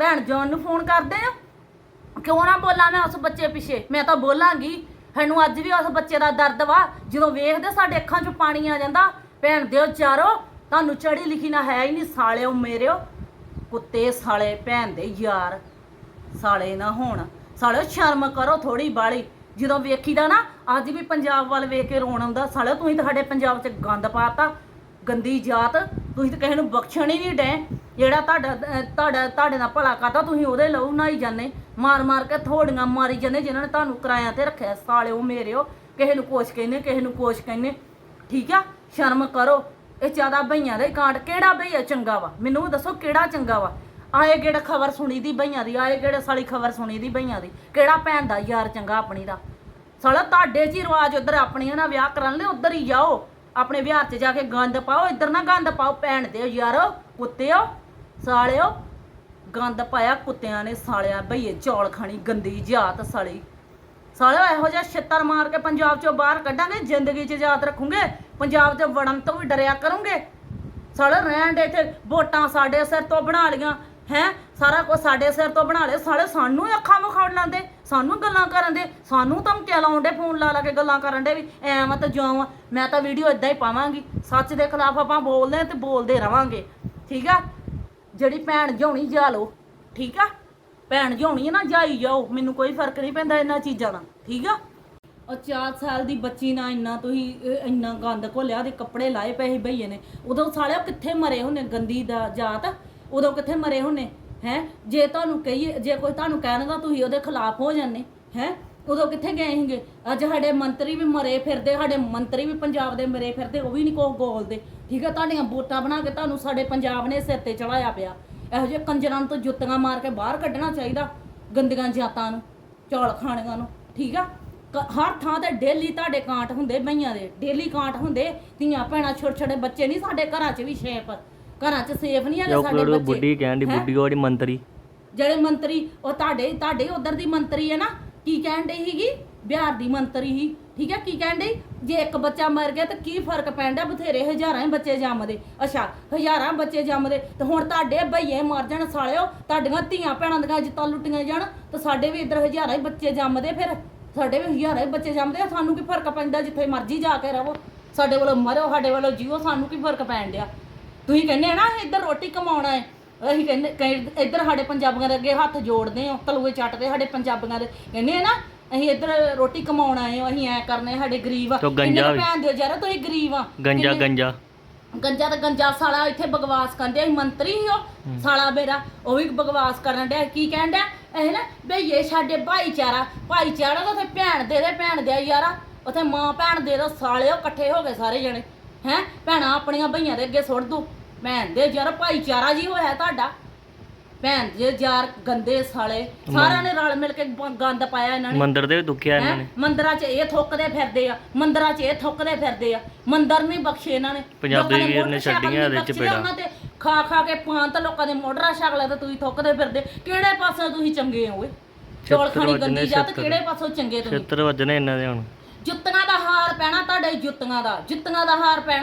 ਭੈਣ ਜੋਨ ਨੂੰ ਫੋਨ ਕਰਦੇ ਆ? ਕਿਉਂ ਨਾ ਬੋਲਾਂ ਮੈਂ ਉਸ ਬੱਚੇ ਪਿੱਛੇ? ਮੈਂ ਤਾਂ ਬੋਲਾਂਗੀ। ਸਾਨੂੰ ਅੱਜ ਵੀ ਉਸ ਬੱਚੇ ਦਾ ਦਰਦ ਵਾ। ਜਦੋਂ ਵੇਖਦੇ ਸਾਡੇ ਅੱਖਾਂ 'ਚੋਂ ਪਾਣੀ ਆ ਜਾਂਦਾ, ਭੈਣ ਦਿਓ ਚਾਰੋ, ਤੁਹਾਨੂੰ ਚੜੀ ਲਿਖੀ ਨਾ ਹੈ ਹੀ ਨਹੀਂ, ਸਾਲਿਓ ਮੇਰਿਓ। ਕੁੱਤੇ ਸਾਲੇ, ਭੈਣ ਦੇ ਯਾਰ। ਸਾਲੇ ਨਾ ਹੋਣ। ਸਾਲਿਓ ਸ਼ਰਮ ਕਰੋ ਥੋੜੀ ਬਾਲੀ। ਜਦੋਂ ਵੇਖੀਦਾ ਨਾ, ਅੱਜ ਵੀ ਪੰਜਾਬ ਵੱਲ ਵੇਖ ਕੇ ਰੋਣ ਆਉਂਦਾ, ਸਾਲਿਓ ਤੁਸੀਂ ਤਾਂ ਸਾਡੇ ਪੰਜਾਬ 'ਚ ਗੰਦ ਪਾਤਾ। ਗੰਦੀ ਜਾਤ। ਤੁਸੀਂ ਤਾਂ ਕਿਸੇ ਨੂੰ ਬਖਸ਼ਣ ਹੀ ਨਹੀਂ ਡੈ ਜਿਹੜਾ ਤੁਹਾਡਾ ਅਹ, ਤੁਹਾਡਾ ਤੁਹਾਡੇ ਨਾਲ ਭਲਾ ਕਰਦਾ ਤੁਸੀਂ ਉਹਦੇ ਲਹੂ ਨਾਈ ਜਾਂਦੇ। ਮਾਰ ਮਾਰ ਕੇ ਥੋੜੀਆਂ ਮਾਰੀ ਜਾਂਦੇ ਜਿਨ੍ਹਾਂ ਨੇ ਤੁਹਾਨੂੰ ਕਿਰਾਇਆ ਤੇ ਰੱਖਿਆ। ਸਾਲਿਓ ਮੇਰਿਓ ਕਿਸੇ ਨੂੰ ਕੁਛ ਕਹਿੰਦੇ ਕਿਸੇ ਨੂੰ ਕੁਛ ਕਹਿੰਦੇ। ਠੀਕ ਆ? ਸ਼ਰਮ ਕਰੋ। ਇਹ ਜ਼ਿਆਦਾ ਬਈਆਂ ਦਾ ਹੀ ਕਾਂਡ। ਕਿਹੜਾ ਬਈਆ ਚੰਗਾ ਵਾ? ਮੈਨੂੰ ਵੀ ਦੱਸੋ ਕਿਹੜਾ ਚੰਗਾ ਵਾ? ਆਏ ਕਿਹੜਾ ਖਬਰ ਸੁਣੀ ਦੀ ਬਈਆਂ ਦੀ ਆਏ ਕਿਹੜੇ ਸਾਲੀ ਖਬਰ ਸੁਣੀ ਦੀ ਬਈਆਂ ਦੀ। ਕਿਹੜਾ ਭੈਣ ਦਾ ਯਾਰ ਚੰਗਾ ਆਪਣੀ ਦਾ? ਸਾਲਾ ਤੁਹਾਡੇ 'ਚ ਹੀ ਰਿਵਾਜ ਉਧਰ ਆਪਣੀਆਂ ਨਾਲ ਵਿਆਹ ਕਰਨ ਲਈ ਉਧਰ ਹੀ ਜਾਓ। ਆਪਣੇ ਵਿਹਾਰ 'ਚ ਜਾ ਕੇ ਗੰਦ ਪਾਓ, ਇੱਧਰ ਨਾ ਗੰਦ ਪਾਓ, ਭੈਣ ਦੇ ਯਾਰੋ, ਕੁੱਤਿਓ, ਸਾਲਿਓ। ਗੰਦ ਪਾਇਆ ਕੁੱਤਿਆਂ ਨੇ ਸਾਲਿਆ, ਭਈਏ ਚੌਲ ਖਾਣੀ, ਗੰਦੀ ਜਾਤ ਸਾਲੀ। ਸਾਲਿਓ, ਇਹੋ ਜਿਹਾ ਛਿੱਤਰ ਮਾਰ ਕੇ ਪੰਜਾਬ ਚੋਂ ਬਾਹਰ ਕੱਢਾਂਗੇ, ਜ਼ਿੰਦਗੀ 'ਚ ਯਾਦ ਰੱਖੂਗੇ, ਪੰਜਾਬ 'ਚ ਵੜਨ ਤੋਂ ਵੀ ਡਰਿਆ ਕਰੂੰਗੇ। ਸਾਲੇ ਰਹਿਣ ਦੇ ਇੱਥੇ ਵੋਟਾਂ ਸਾਡੇ ਸਿਰ ਤੋਂ ਬਣਾ ਲੀਆਂ ਹੈ? ਸਾਰਾ ਕੁਝ ਸਾਡੇ ਸਿਰ ਤੋਂ ਬਣਾ ਲਿਆ। ਸਾਲੇ ਸਾਨੂੰ ਹੀ ਅੱਖਾਂ ਵਿਖਾਉਣ ਲਾਂਦੇ ਸਾਨੂੰ ਗੱਲਾਂ ਕਰਨ ਦੇ। ਸਾਨੂੰ ਧਮਕੀਆਂ ਲਾਉਣ ਲਾਉਂਦੇ ਫੋਨ ਲਾ ਲਾ ਕੇ ਗੱਲਾਂ ਕਰਨ ਦੇ ਵੀ, ਐ ਮੈਂ ਤਾਂ ਜਿਉਂ ਆ। ਮੈਂ ਤਾਂ ਵੀਡੀਓ ਇਦਾਂ ਹੀ ਪਾਵਾਂਗੀ। ਸੱਚ ਦੇ ਖਿਲਾਫ ਆਪਾਂ ਬੋਲਦੇ ਹਾਂ ਤੇ ਬੋਲਦੇ ਰਵਾਂਗੇ। ਠੀਕ ਆ? ਜਿਹੜੀ ਭੈਣ ਜਿਉਣੀ, ਜਾ ਲਓ। ਠੀਕ ਆ? ਭੈਣ ਜਿਉਣੀ ਹੈ ਨਾ, ਜਾਈ ਜਾਓ। ਮੈਨੂੰ ਕੋਈ ਫ਼ਰਕ ਨਹੀਂ ਪੈਂਦਾ ਇਹਨਾਂ ਚੀਜ਼ਾਂ ਦਾ। ਠੀਕ ਆ? ਉਹ 4 ਸਾਲ ਦੀ ਬੱਚੀ ਨਾਲ ਇੰਨਾ ਤੁਸੀਂ ਇੰਨਾ ਗੰਦ ਘੋਲਿਆ ਦੇ ਕੱਪੜੇ ਲਾਏ ਪਏ ਸੀ ਭਈਏ ਨੇ। ਉਦੋਂ ਸਾਲਿਓ ਕਿੱਥੇ ਮਰੇ ਹੁੰਨੇ ਗੰਦੀ ਦਾ ਜਾਤ। ਉਦੋਂ ਕਿੱਥੇ ਮਰੇ ਹੁੰਨੇ? ਹੈ? ਜੇ ਤੁਹਾਨੂੰ ਕਹੀਏ, ਜੇ ਕੋਈ ਤੁਹਾਨੂੰ ਕਹਿਣ ਦਾ ਤੁਸੀਂ ਉਹਦੇ ਖਿਲਾਫ ਹੋ ਜਾਂਦੇ। ਹੈ? ਉਦੋਂ ਕਿੱਥੇ ਗਏ ਸੀਗੇ? ਅੱਜ ਸਾਡੇ ਮੰਤਰੀ ਵੀ ਮਰੇ ਫਿਰਦੇ, ਸਾਡੇ ਮੰਤਰੀ ਵੀ ਪੰਜਾਬ ਦੇ ਮਰੇ ਫਿਰਦੇ, ਉਹ ਵੀ ਨਹੀਂ ਕੋ ਗੋਲਦੇ ਠੀਕ ਹੈ ਤੁਹਾਡੀਆਂ ਵੋਟਾਂ ਬਣਾ ਕੇ ਤੁਹਾਨੂੰ ਸਾਡੇ ਪੰਜਾਬ ਨੇ ਸਿਰ ਤੇ ਚੜਾਇਆ ਪਿਆ। ਇਹੋ ਜਿਹੇ ਕੰਜਰਾਂ ਨੂੰ ਤਾਂ ਜੁੱਤੀਆਂ ਮਾਰ ਕੇ ਬਾਹਰ ਕੱਢਣਾ ਚਾਹੀਦਾ, ਗੰਦੀਆਂ ਜਾਤਾਂ ਨੂੰ, ਚੌਲ ਖਾਣੀਆਂ ਨੂੰ। ਠੀਕ ਆ? ਹਰ ਥਾਂ ਤੇ ਡੇਲੀ ਤੁਹਾਡੇ ਕਾਂਟ ਹੁੰਦੇ, ਬਈਆਂ ਦੇ। ਡੇਲੀ ਕਾਂਟ ਹੁੰਦੇ, ਧੀਆਂ ਭੈਣਾਂ ਛੋਟੇ ਛੋਟੇ ਬੱਚੇ ਨਹੀਂ ਸਾਡੇ ਘਰਾਂ 'ਚ ਵੀ ਸੇਫ ਘਰਾਂ 'ਚ ਸੇਫ ਨਹੀਂ ਹੈਗੇ ਸਾਡੇ ਬੱਚੇ। ਬੁੱਢੀ ਕਹਿਣ ਦੀ? ਬੁੱਢੀ ਵਾਲੀ ਮੰਤਰੀ। ਜਿਹੜੇ ਮੰਤਰੀ ਉਹ ਤੁਹਾਡੇ ਤੁਹਾਡੇ ਉਧਰ ਦੀ ਮੰਤਰੀ ਹੈ ਨਾ ਕੀ ਕਹਿਣ ਡਈ ਸੀਗੀ? ਬਿਹਾਰ ਦੀ ਮੰਤਰੀ ਹੀ ਠੀਕ ਹੈ ਕੀ ਕਹਿਣ ਡਈ? ਜੇ ਇੱਕ ਬੱਚਾ ਮਰ ਗਿਆ ਤਾਂ ਕੀ ਫ਼ਰਕ ਪੈਂਦਾ? ਬਥੇਰੇ ਹਜ਼ਾਰਾਂ ਹੀ ਬੱਚੇ ਜੰਮਦੇ। ਅੱਛਾ ਹਜ਼ਾਰਾਂ ਬੱਚੇ ਜੰਮਦੇ। ਤੇ ਹੁਣ ਤੁਹਾਡੇ ਭਈਏ ਮਰ ਜਾਣ ਸਾਲਿਓ ਤੁਹਾਡੀਆਂ ਧੀਆਂ ਭੈਣਾਂ ਦੀਆਂ ਜਿੱਤਾਂ ਲੁੱਟੀਆਂ ਜਾਣ ਤਾਂ ਸਾਡੇ ਵੀ ਇੱਧਰ ਹਜ਼ਾਰਾਂ ਹੀ ਬੱਚੇ ਜੰਮਦੇ ਫਿਰ? ਸਾਡੇ ਵੀ ਹਜ਼ਾਰਾਂ ਹੀ ਬੱਚੇ ਜੰਮਦੇ ਆ, ਸਾਨੂੰ ਕੀ ਫ਼ਰਕ ਪੈਂਦਾ? ਜਿੱਥੇ ਮਰਜ਼ੀ ਜਾ ਕੇ ਰਹੋ। ਸਾਡੇ ਵੱਲੋਂ ਮਰੋ ਸਾਡੇ ਵੱਲੋਂ ਜੀਓ ਸਾਨੂੰ ਕੀ ਫ਼ਰਕ ਪੈਣ ਡਿਆ? ਤੁਸੀਂ ਕਹਿੰਦੇ ਆ ਨਾ ਇੱਧਰ ਰੋਟੀ ਕਮਾਉਣਾ ਹੈ ਅਸੀਂ ਕਹਿੰਦੇ ਕਈ- ਇੱਧਰ ਸਾਡੇ ਪੰਜਾਬੀਆਂ ਦੇ ਅੱਗੇ ਹੱਥ ਜੋੜਦੇ ਹਾਂ ਤਲੂਏ ਚੱਟਦੇ ਸਾਡੇ ਪੰਜਾਬੀਆਂ ਦੇ। ਕਹਿੰਦੇ ਆ ਨਾ ਅਸੀਂ ਇੱਧਰ ਰੋਟੀ ਕਮਾਉਣ ਆਏ ਹਾਂ ਅਸੀਂ ਐ ਕਰਨੇ ਸਾਡੇ ਗਰੀਬ ਆ। ਤੋ ਗੰਜਾ ਕਿੰਨੇ ਕੁ ਵੀ। ਭੈਣ ਦਿਓ ਯਾਰ ਤੁਸੀਂ ਗਰੀਬ ਆ। ਗੰਜਾ ਕਿੰਨੇ- ਗੰਜਾ। ਗੰਜਾ ਤੇ ਗੰਜਾ ਸਾਲਾ ਇੱਥੇ ਬਕਵਾਸ ਕਰਦੇ ਆ ਮੰਤਰੀ ਹੀ ਉਹ ਸਾਲਾ ਮੇਰਾ ਉਹ ਵੀ ਬਕਵਾਸ ਕਰਨ ਡਿਆ। ਕੀ ਕਹਿਣ ਡਿਆ? ਇਹ ਨਾ ਬਈ ਇਹ ਸਾਡੇ ਭਾਈਚਾਰਾ ਭਾਈਚਾਰਾ ਤਾਂ ਉੱਥੇ ਭੈਣ ਦੇ ਦੇ ਭੈਣ ਦੇ ਯਾਰਾ। ਉੱਥੇ ਮਾਂ ਭੈਣ ਦੇ ਦੋ ਸਾਲਿਓ ਇਕੱਠੇ ਹੋ ਗਏ ਸਾਰੇ ਜਣੇ। ਹੈ? ਭੈਣਾਂ ਆਪਣੀਆਂ ਭਈਆਂ ਦੇ ਅੱਗੇ ਸੁੱਟ ਦੋ। ਭੈਣ ਦੇ ਯਾਰ ਭਾਈਚਾਰਾ ਜੀ ਹੋਇਆ ਤੁਹਾਡਾ। ਭੈਣ ਦੇ ਯਾਰ ਗੰਦੇ ਸਾਲੇ। ਸਾਰਿਆਂ ਨੇ ਰਲ ਮਿਲ ਕੇ ਬ- ਗੰਦ ਪਾਇਆ ਇਹਨਾਂ ਨੇ। ਮੰਦਿਰ ਦੇ ਵੀ ਦੁੱਖਿਆ ਇਹਨਾਂ ਹੈਂ? ਨੇ। ਮੰਦਰਾਂ 'ਚ ਇਹ ਥੁੱਕਦੇ ਫਿਰਦੇ ਆ। ਮੰਦਰਾਂ 'ਚ ਇਹ ਥੁੱਕਦੇ ਫਿਰਦੇ ਆ। ਮੰਦਰ ਨਹੀਂ ਬਖਸ਼ੇ ਇਹਨਾਂ ਨੇ। ਪੰਜਾਬੀ ਲੋਕਾਂ ਦੇ ਵੀਰ ਨੇ ਮੋਟਰਸਾਈਕਲ ਛੱਡੀਆਂ ਇਹਦੇ 'ਚ ਬਖਸ਼ੇ, ਪੇੜਾਂ। ਉਹਨਾਂ ਤੇ। ਖਾ ਖਾ ਕੇ ਪਾਂ ਤਾਂ ਲੋਕਾਂ ਦੇ ਮੋਟਰਸਾਈਕਲਾਂ ਤੇ ਤੁਸੀਂ ਥੁੱਕਦੇ ਫਿਰਦੇ। ਕਿਹੜੇ ਪਾਸੇ ਤੁਸੀਂ ਚੰਗੇ ਹੋ ਓਏ ਚੌਲ ਛਿੱਤਰ ਖਾਣੀ ਵੱਜਣੇ, ਗੰਦੀ ਜਾਤ ਛਿੱਤਰ। ਕਿਹੜੇ ਪਾਸੋਂ ਚੰਗੇ ਤੁਸੀਂ? ਛੇਤਰ ਵੱਜਣੇ ਇਹਨਾਂ ਦੇ ਹੁਣ। ਜੁੱਤੀਆਂ ਹਾਰ ਪੈਣਾ ਤੁਹਾਡੇ ਜੁੱਤੀਆਂ ਦਾ ਜੁੱਤੀਆਂ ਦਾ ਹਾਰ ਪੈਣਾ।